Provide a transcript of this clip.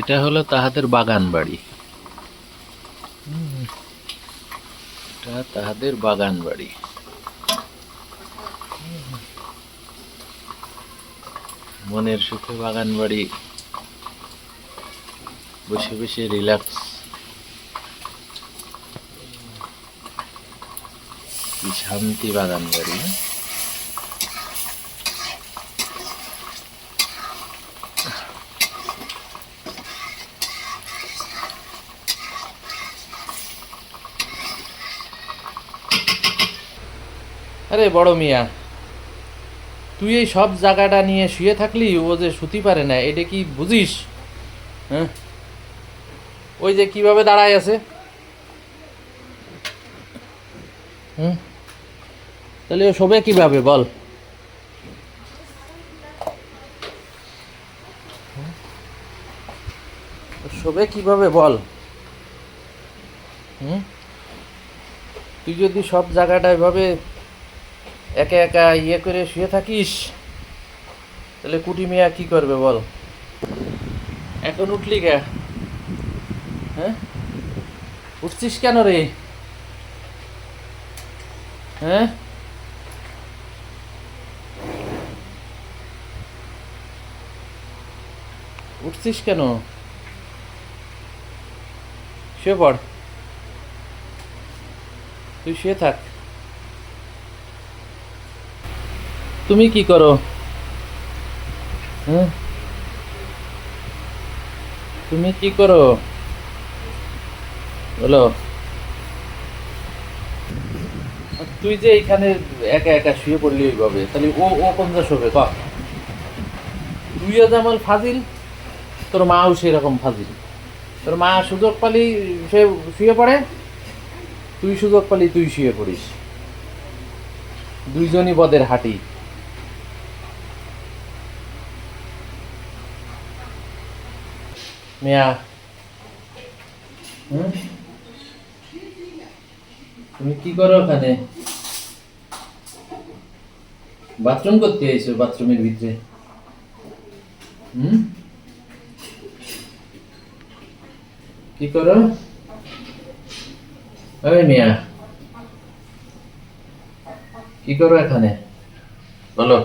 এটা হলো তাহাদের বাগান বাড়ি। এটা তাহাদের বাগান বাড়ি। মনের সুখে বাগান বাড়ি। বসে বসে রিল্যাক্স শান্তি বাগান বাড়ি। আরে বড় মিয়া, তুই এই সব জায়গাটা নিয়ে শুয়ে থাকলি, ও যে শুতি পারে না, এটা কি বুঝিস? হ্যাঁ? ওই যে কীভাবে দাঁড়ায় আছে? হুম? তাহলে ও শোবে কীভাবে, বল। শোবে কীভাবে, বল। হুম? তুই যদি সব জায়গাটা এভাবে একা একা ইয়ে করে শুয়ে থাকিস? তাহলে কুটি মিয়া কি করবে বল? এখন উঠলি কে? হ্যাঁ? উঠছিস কেন রে? হ্যাঁ? উঠছিস কেন? শুয়ে পড়। তুই শুয়ে থাক। তুমি কি করো? হ্যাঁ? তুমি কি করো? বলো। তুই যে এখানে একা একা শুয়ে পড়লি ওইভাবে, তাহলে ও ও কোন যা শোবে ক? তুইও যেমন ফাজিল, তোর মাও সেরকম ফাজিল। তোর মা সুযোগ পালি সে শুয়ে পড়ে, তুই সুযোগ পালি তুই শুয়ে পড়িস। দুইজনই বদের হাঁটি। মিয়া হুম? তুমি কি করো ওখানে? বাথরুম করতে আইছো বাথরুমের ভিতরে। হুম কি করো? ওই মিয়া। কি করো এখানে? বলো।